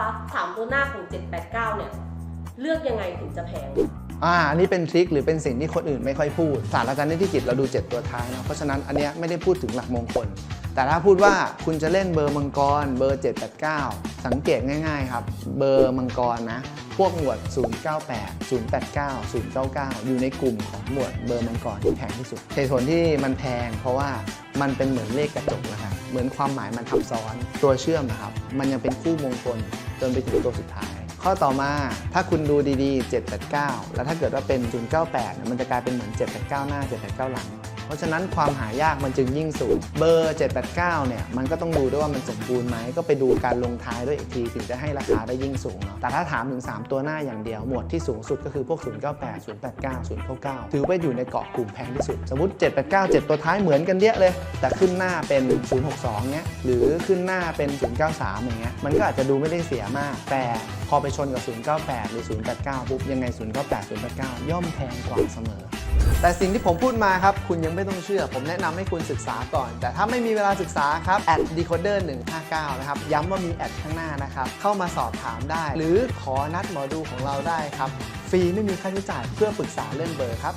ะสามตัวหน้าของ 789 เนี่ย เลือกยังไงถึงจะแพง อ่าอันนี้เป็นทริคหรือเป็นสิ่งที่คนอื่นไม่ค่อยพูดศาสตร์อาจารย์นิติกิจเราดู 7 ตัวท้ายเนาะเพราะฉะนั้นอันเนี้ยไม่ได้พูดถึงหลักมงคล แต่ถ้าพูดว่าคุณจะเล่นเบอร์มังกร เบอร์ 789 สังเกตง่าย ๆ ครับ เบอร์มังกรนะ พวกหมวด 098 089 099 อยู่ในกลุ่มของหมวดเบอร์มังกรที่แพงที่สุดเหตุผลที่มันแพง เพราะว่ามันเป็นเหมือนเลขกระจกนะครับ เหมือนความหมายมันทับซ้อน ตัวเชื่อมนะครับ มันยังเป็นคู่มงคลจนไปถึงตัวสุดท้าย ข้อต่อมาถ้าคุณดูดีๆ 789 แล้วถ้าเกิดว่าเป็น 098เนี่ยมันจะกลายเป็นเหมือน 789 หน้า 789 หลัง เพราะฉะนั้นความหายากมันจึงยิ่งสูง เบอร์ 789 เนี่ย มันก็ต้องดูด้วยว่ามันสมบูรณ์ไหม ก็ไปดูการลงท้ายด้วยอีกที ถึงจะให้ราคาได้ยิ่งสูงเนาะ แต่ถ้าถามถึง 3 ตัวหน้าอย่างเดียว หมวดที่สูงสุดก็คือพวก 098 089 099 ถือว่าอยู่ในเกาะกลุ่มแพงที่สุด สมมติ 789 7 ตัวท้ายเหมือนกันเยอะเลย แต่ขึ้นหน้าเป็น 062เงี้ย หรือขึ้นหน้าเป็น 093 อย่างเงี้ย มันก็อาจจะดูไม่ได้เสียมาก แต่พอไปชนกับ 098 หรือ 089 ปุ๊บ ยังไง 098 089 ย่อมแพงกว่าเสมอ แต่สิ่งที่ผมพูดมาครับ คุณยังไม่ต้องเชื่อ ผมแนะนำให้คุณศึกษาก่อน แต่ถ้าไม่มีเวลาศึกษาครับแอด decoder 159นะครับ ย้ำว่ามีแอดข้างหน้านะครับ เข้ามาสอบถามได้ หรือขอนัดหมอดูของเราได้ครับ ฟรีไม่มีค่าใช้จ่ายเพื่อปรึกษาเรื่องเบอร์ครับ